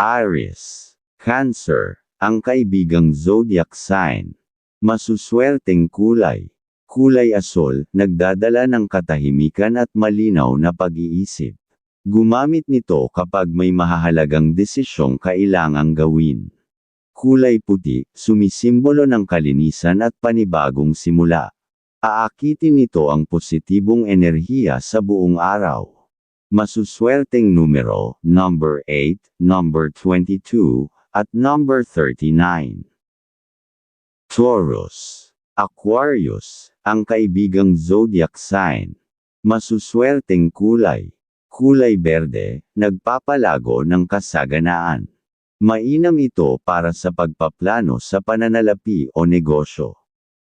Aries, Cancer, ang kaibigang zodiac sign. Masuswerteng kulay. Kulay asol, nagdadala ng katahimikan at malinaw na pag-iisip. Gumamit nito kapag may mahahalagang desisyong kailangang gawin. Kulay puti, sumisimbolo ng kalinisan at panibagong simula. Aakitin nito ang positibong enerhiya sa buong araw. Masuswerteng numero, number 8, number 22, at number 39. Taurus. Aquarius, ang kaibigang zodiac sign. Masuswerteng kulay. Kulay berde, nagpapalago ng kasaganaan. Mainam ito para sa pagpaplano sa pananalapi o negosyo.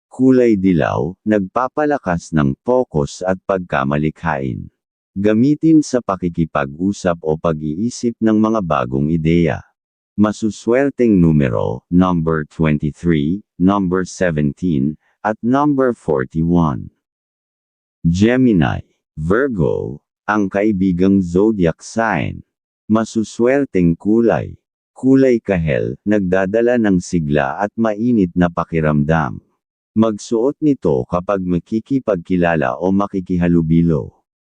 Kulay dilaw, nagpapalakas ng focus at pagkamalikhain. Gamitin sa pakikipag-usap o pag-iisip ng mga bagong ideya. Masuswerteng numero, number 23, number 17, at number 41. Gemini, Virgo, ang kaibigang zodiac sign. Masuswerteng kulay. Kulay kahel, nagdadala ng sigla at mainit na pakiramdam. Magsuot nito kapag makikipagkilala o makikihalubilo.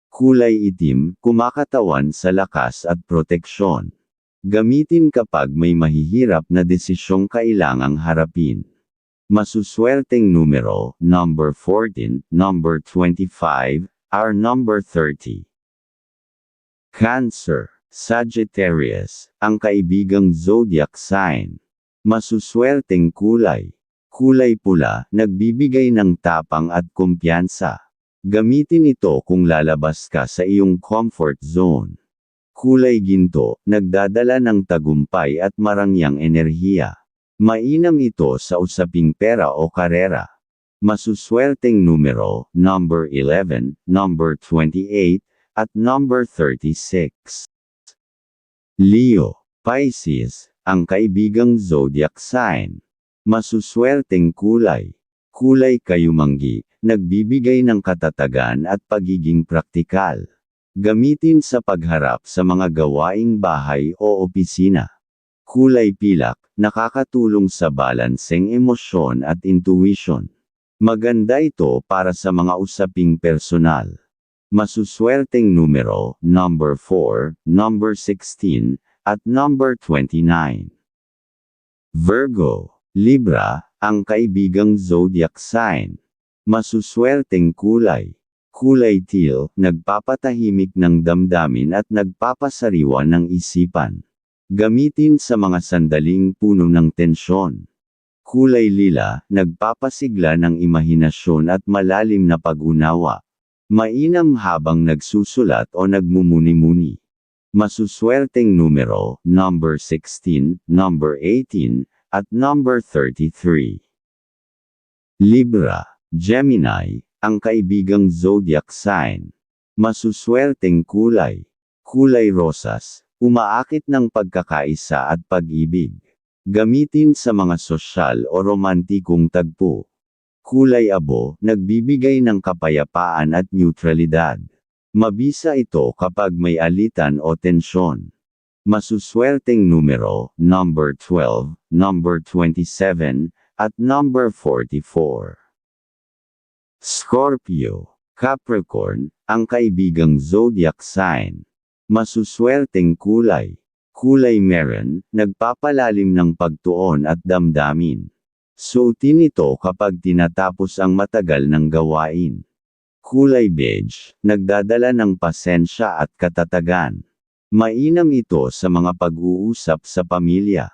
Kulay itim, kumakatawan sa lakas at proteksyon. Gamitin kapag may mahihirap na desisyong kailangang harapin. Masuswerteng numero, number 14, number 25, our number 30. Cancer, Sagittarius, ang kaibigang zodiac sign. Masuswerteng kulay. Kulay pula, nagbibigay ng tapang at kumpiyansa. Gamitin ito kung lalabas ka sa iyong comfort zone. Kulay ginto, nagdadala ng tagumpay at marangyang enerhiya. Mainam ito sa usaping pera o karera. Masuswerteng numero, number 11, number 28, at number 36. Leo, Pisces, ang kaibigang zodiac sign. Masuswerteng kulay. Kulay kayumanggi, nagbibigay ng katatagan at pagiging praktikal. Gamitin sa pagharap sa mga gawaing bahay o opisina. Kulay pilak, nakakatulong sa balanseng emosyon at intuition. Maganda ito para sa mga usaping personal. Masuswerteng numero, number 4, number 16, at number 29. Virgo, Libra, ang kaibigang zodiac sign. Masuswerteng kulay. Kulay teal, nagpapatahimik ng damdamin at nagpapasariwa ng isipan. Gamitin sa mga sandaling puno ng tensyon. Kulay lila, nagpapasigla ng imahinasyon at malalim na pag-unawa. Mainam habang nagsusulat o nagmumuni-muni. Masuswerteng numero, number 16, number 18, at number 33. Libra, Gemini, ang kaibigang zodiac sign. Masuswerteng kulay. Kulay rosas, umaakit ng pagkakaisa at pag-ibig. Gamitin sa mga sosyal o romantikong tagpo kulay abo, nagbibigay ng kapayapaan at neutralidad. Mabisa ito kapag may alitan o tensyon. Masuswerteng numero, number 12, number 27, at number 44. Scorpio, Capricorn, ang kaibigang zodiac sign. Masuswerteng kulay. Kulay meron, nagpapalalim ng pagtuon at damdamin. Suotin ito kapag tinatapos ang matagal ng gawain. Kulay beige, nagdadala ng pasensya at katatagan. Mainam ito sa mga pag-uusap sa pamilya.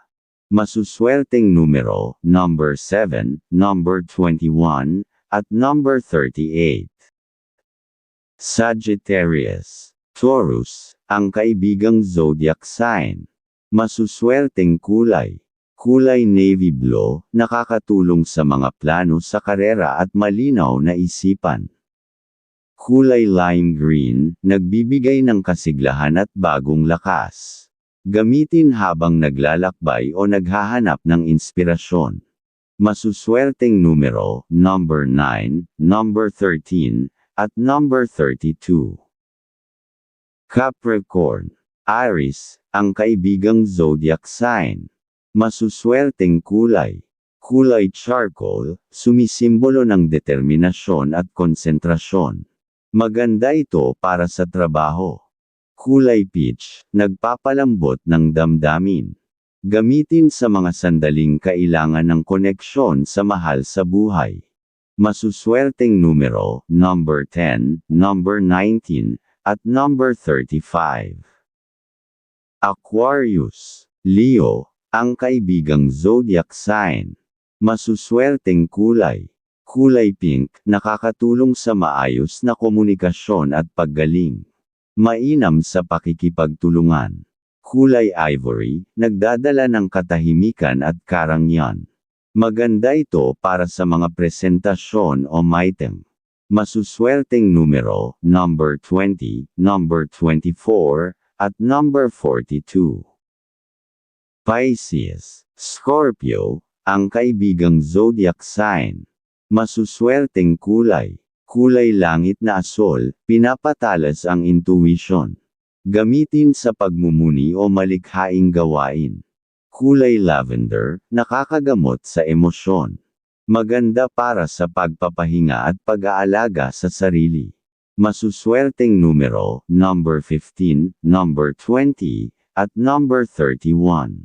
Masuswerteng numero, number 7, number 21, at number 38. Sagittarius, Taurus, ang kaibigang zodiac sign. Masuswerteng kulay. Kulay navy blue, nakakatulong sa mga plano sa karera at malinaw na isipan. Kulay lime green, nagbibigay ng kasiglahan at bagong lakas. Gamitin habang naglalakbay o naghahanap ng inspirasyon. Masuswerteng numero, number 9, number 13, at number 32. Capricorn, Aries, ang kaibigang zodiac sign. Masuswerteng kulay. Kulay charcoal, sumisimbolo ng determinasyon at konsentrasyon. Maganda ito para sa trabaho. Kulay peach, nagpapalambot ng damdamin. Gamitin sa mga sandaling kailangan ng koneksyon sa mahal sa buhay. Masuswerteng numero, number 10, number 19, at number 35. Aquarius, Leo, ang kaibigang zodiac sign. Masuswerteng kulay. Kulay pink, nakakatulong sa maayos na komunikasyon at paggaling. Mainam sa pakikipagtulungan. Kulay ivory, nagdadala ng katahimikan at karangyan. Maganda ito para sa mga presentasyon o meeting. Masuswerteng numero, number 20, number 24, at number 42. Pisces, Scorpio, ang kaibigang zodiac sign. Masuswerteng kulay. Kulay langit na asol, pinapatalas ang intuition. Gamitin sa pagmumuni o malikhaing gawain. Kulay lavender, nakakagamot sa emosyon. Maganda para sa pagpapahinga at pag-aalaga sa sarili. Masuswerteng numero, number 15, number 20, at number 31.